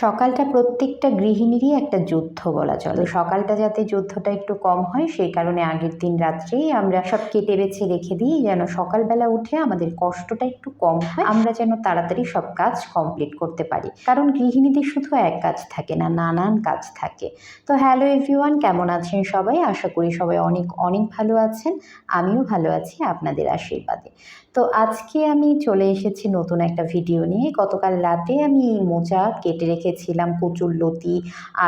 সকালটা প্রত্যেকটা গৃহিণীরই একটা যুদ্ধ বলা চলে। সকালটা যাতে যুদ্ধটা একটু কম হয়, সেই কারণে আগের দিন রাত্রেই আমরা সব কেটে বেছে রেখে দিই, যেন সকালবেলা উঠে আমাদের কষ্টটা একটু কম হয়, আমরা যেন তাড়াতাড়ি সব কাজ কমপ্লিট করতে পারি। কারণ গৃহিণীদের শুধু এক কাজ থাকে না, নানান কাজ থাকে। তো হ্যালো এভরিওয়ান, কেমন আছেন সবাই? আশা করি সবাই অনেক অনেক ভালো আছেন। আমিও ভালো আছি আপনাদের আশীর্বাদে। তো আজকে আমি চলে এসেছি নতুন একটা ভিডিও নিয়ে। গতকাল রাতে আমি মোচা কেটে রেখেছিলাম কচুর লতি,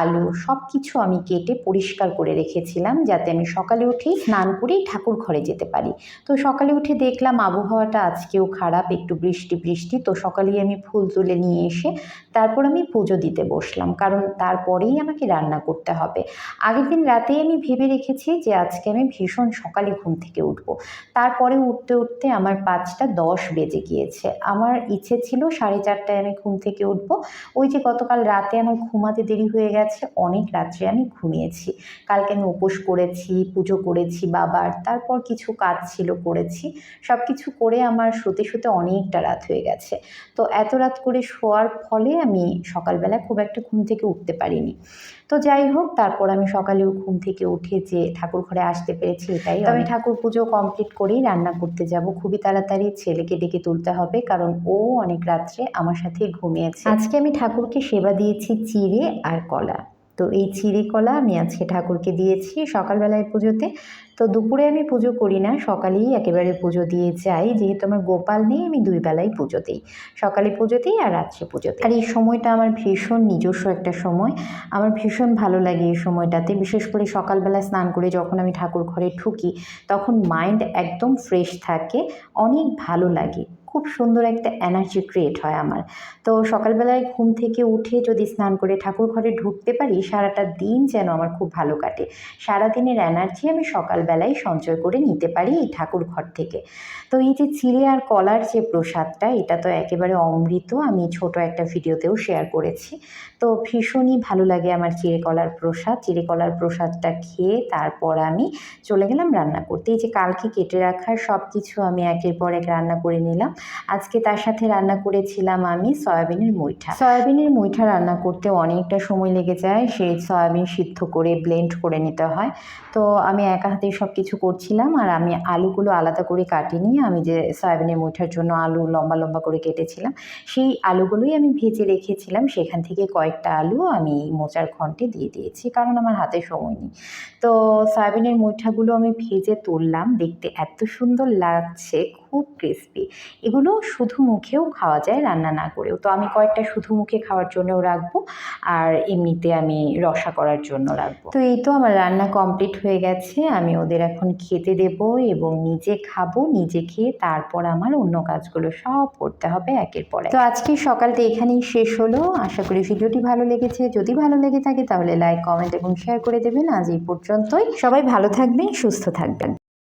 আলু সব কিছু আমি কেটে পরিষ্কার করে রেখেছিলাম যাতে আমি সকালে উঠেই স্নান করেই ঠাকুর ঘরে যেতে পারি। তো সকালে উঠে দেখলাম আবহাওয়াটা আজকেও খারাপ, একটু বৃষ্টি বৃষ্টি। তো সকালেই আমি ফুল তুলে নিয়ে এসে তারপর আমি পুজো দিতে বসলাম, কারণ তারপরেই আমাকে রান্না করতে হবে। আগের দিন রাতেই আমি ভেবে রেখেছি যে আজকে আমি ভীষণ সকালে ঘুম থেকে উঠবো। তারপরে উঠতে উঠতে আমার পাঁচটা দশ বেজে গিয়েছে। আমার ইচ্ছে ছিল সাড়ে চারটায় আমি ঘুম থেকে উঠবো। ওই যে গতকাল রাতে আমার ঘুমাতে দেরি হয়ে গেছে অনেক রাত্রে আমি ঘুমিয়েছি। কালকে আমি উপোস করেছি পুজো করেছি বাবার তারপর কিছু কাজ ছিল করেছি। সব কিছু করে আমার শুতে শুতে অনেকটা রাত হয়ে গেছে। তো এত রাত করে শোয়ার ফলে আমি সকালবেলা খুব একটা ঘুম থেকে উঠতে পারিনি। তো যাই হোক তারপর আমি সকালেও ঘুম থেকে উঠে যে ঠাকুর ঘরে আসতে পেরেছি এটাই তো আমি ঠাকুর পুজো কমপ্লিট করেই রান্না করতে যাব। খুবই তাড়াতাড়ি ছেলেকে ডেকে তুলতে হবে, কারণ ও অনেক রাত্রে আমার সাথে ঘুমিয়েছে। আজকে আমি ঠাকুরকে সেবা দিয়েছি চিড়ে আর কলা। তো এই চিড়ে কলা আমি আজকে ঠাকুরকে দিয়েছি সকালবেলায় পুজোতে। তো দুপুরে আমি পুজো করি না, সকালেই একেবারে পুজো দিয়ে যাই। যেহেতু আমার গোপাল নেই, আমি দুই বেলায় পুজো দিই সকালে পুজো দিই আর রাত্রে পুজো দিই আর এই সময়টা আমার ভীষণ নিজস্ব একটা সময়। আমার ভীষণ ভালো লাগে এই সময়টাতে, বিশেষ করে সকালবেলা স্নান করে যখন আমি ঠাকুর ঘরে ঢুকি, তখন মাইন্ড একদম ফ্রেশ থাকে, অনেক ভালো লাগে। খুব সুন্দর একটা এনার্জি ক্রিয়েট হয় আমার। তো সকালবেলায় ঘুম থেকে উঠে যদি স্নান করে ঠাকুর ঘরে ঢুকতে পারি, সারাটা দিন যেন আমার খুব ভালো কাটে। সারাদিনের এনার্জি আমি সকালবেলায় সঞ্চয় করে নিতে পারি এই ঠাকুর ঘর থেকে। তো এই যে চিড়ে আর কলার যে প্রসাদটা, এটা তো একেবারে অমৃত, আমি ছোট একটা ভিডিওতেও শেয়ার করেছি। তো ভীষণই ভালো লাগে আমার চিড়ে কলার প্রসাদ। চিড়ে কলার প্রসাদটা খেয়ে তারপর আমি চলে গেলাম রান্না করতে। এই যে কালকে কেটে রাখার সব কিছু আমি একের পর এক রান্না করে নিলাম। আজকে তার সাথে রান্না করেছিলাম আমি সয়াবিনের মুইঠা। সয়াবিনের মুইঠা রান্না করতে অনেকটা সময় লেগে যায়, সেই সয়াবিন সিদ্ধ করে ব্লেন্ড করে নিতে হয়। তো আমি একা হাতেই সব কিছু করছিলাম আর আমি আলুগুলো আলাদা করে কাটিনি, আমি যে সয়াবিনের মুইঠার জন্য আলু লম্বা লম্বা করে কেটেছিলাম, সেই আলুগুলোই আমি ভেজে রেখেছিলাম। সেখান থেকে কয়েকটা আলু আমি মোচার ঘন্টে দিয়ে দিয়েছি, কারণ আমার হাতে সময় নেই। তো সয়াবিনের মুইঠাগুলো আমি ভেজে তুললাম, দেখতে এত সুন্দর লাগছে খুব ক্রিস্পি এগুলো শুধু মুখেও খাওয়া যায়, রান্না না করেও। তো আমি কয়েকটা শুধু মুখে খাওয়ার জন্যও রাখব, আর এমনিতে আমি রসা করার জন্য রাখব। তো এই তো আমার রান্না কমপ্লিট হয়ে গেছে। আমি ওদের এখন খেতে দেব এবং নিজে খাব, নিজে খেয়ে তারপর আমার অন্য কাজগুলো সব করতে হবে একের পরে তো আজকে সকালটা এখানেই শেষ হলো। আশা করি ভিডিওটি ভালো লেগেছে। যদি ভালো লেগে থাকে তাহলে লাইক কমেন্ট এবং শেয়ার করে দেবেন। আজ এই পর্যন্তই। সবাই ভালো থাকবেন, সুস্থ থাকবেন।